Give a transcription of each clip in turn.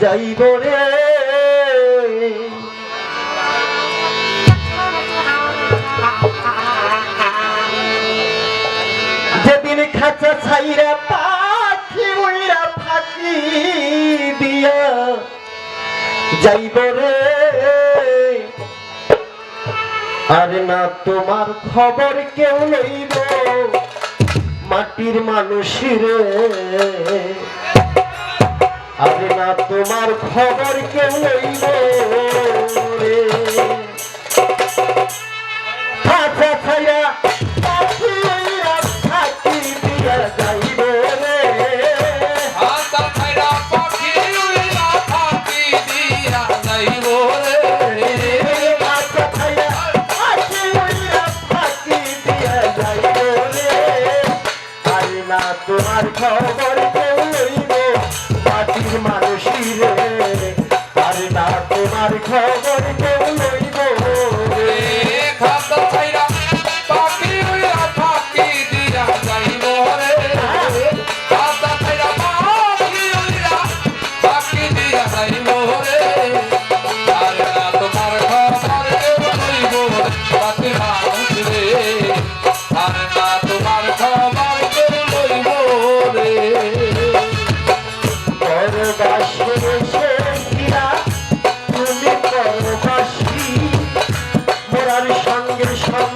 যাইব রে। যেদিন খাঁচা ছাইরা পাখি উইরা ফাঁকি দিয়া যাইব রে। আর না তোমার খবর কেউ লইব, মাটির মানুষ রে। আরে না তোমার খবর কেউ লইব রে। খাঁচা ছায়া তোমার খবর Oh.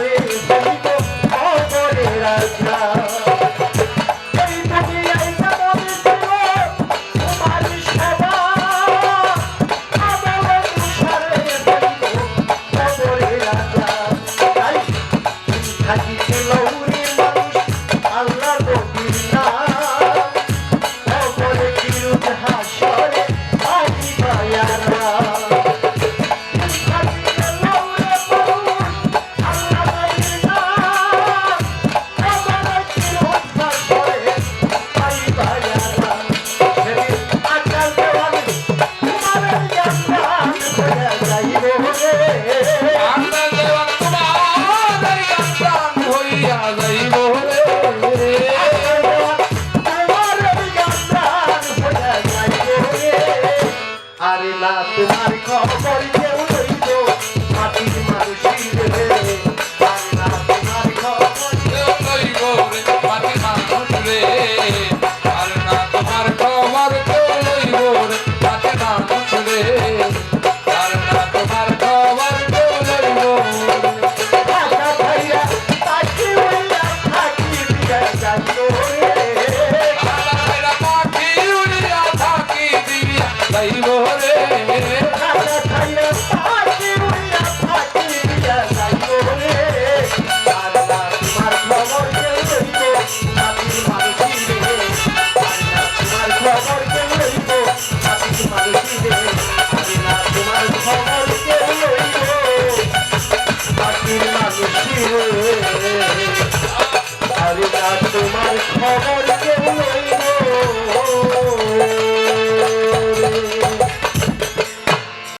রে সঙ্গ ও করে রাখি